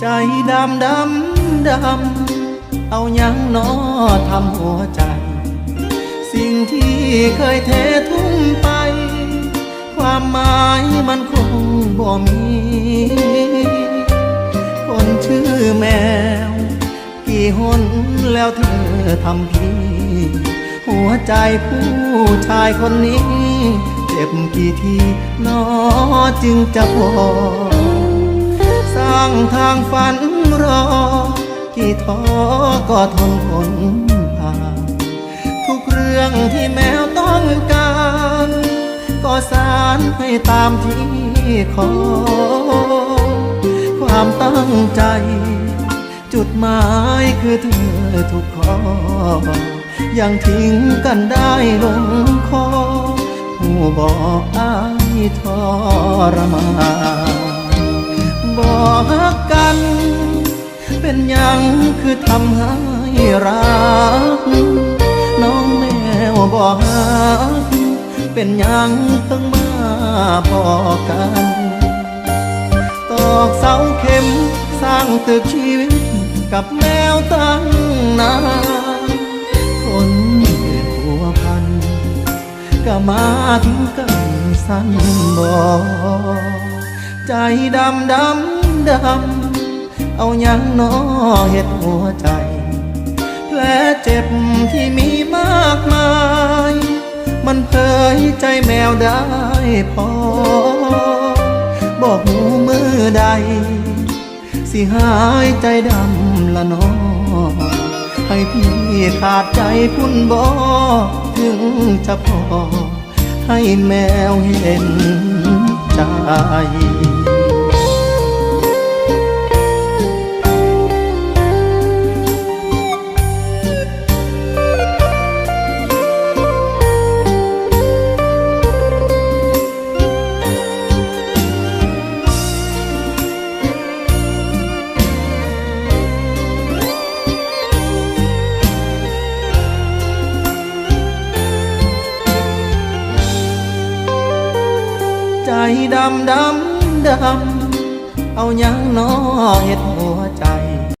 ใจดำดำดำ เอายังนอทำหัวใจ สิ่งที่เคยเททุ่มไป ความหมายมันคงบ่มี คนชื่อแมว กี่หนแล้วเธอทำพี่ หัวใจผู้ชายคนนี้ เจ็บกี่ทีนอจึงจะพอางทางฝันรอกี่ท้อก็ทนทนผ่านทุกเรื่องที่แมวต้องการ ก็สารให้ตามที่ขอ ความตั้งใจ จุดหมายคือเธอทุกข้อยังทิ้งกันได้ลงคอหูบอกอายทรมาน บอกฮักกัน เป็นยังคือทำให้รัก น้องแมวบอกฮัก เป็นยังเพิ่งมาบอกกัน ตอกเสาเข็มสร้างตึกชีวิตกับแมวตั้งนานคนเกิดหัวพัน ก็มาทิ้งกันสั้นบอกใจดำดำ ดำ เอายังนอเห็ดหัวใจ แผลเจ็บที่มีมากมาย มันเผยใจแมวได้พอ บอกหูมือใด สิหายใจดำละนอให้พี่ขาดใจพุ่นบอถึงจะพอให้แมวเห็นใจ ดำดำดำเอายังน้อเห็ดหัวใจ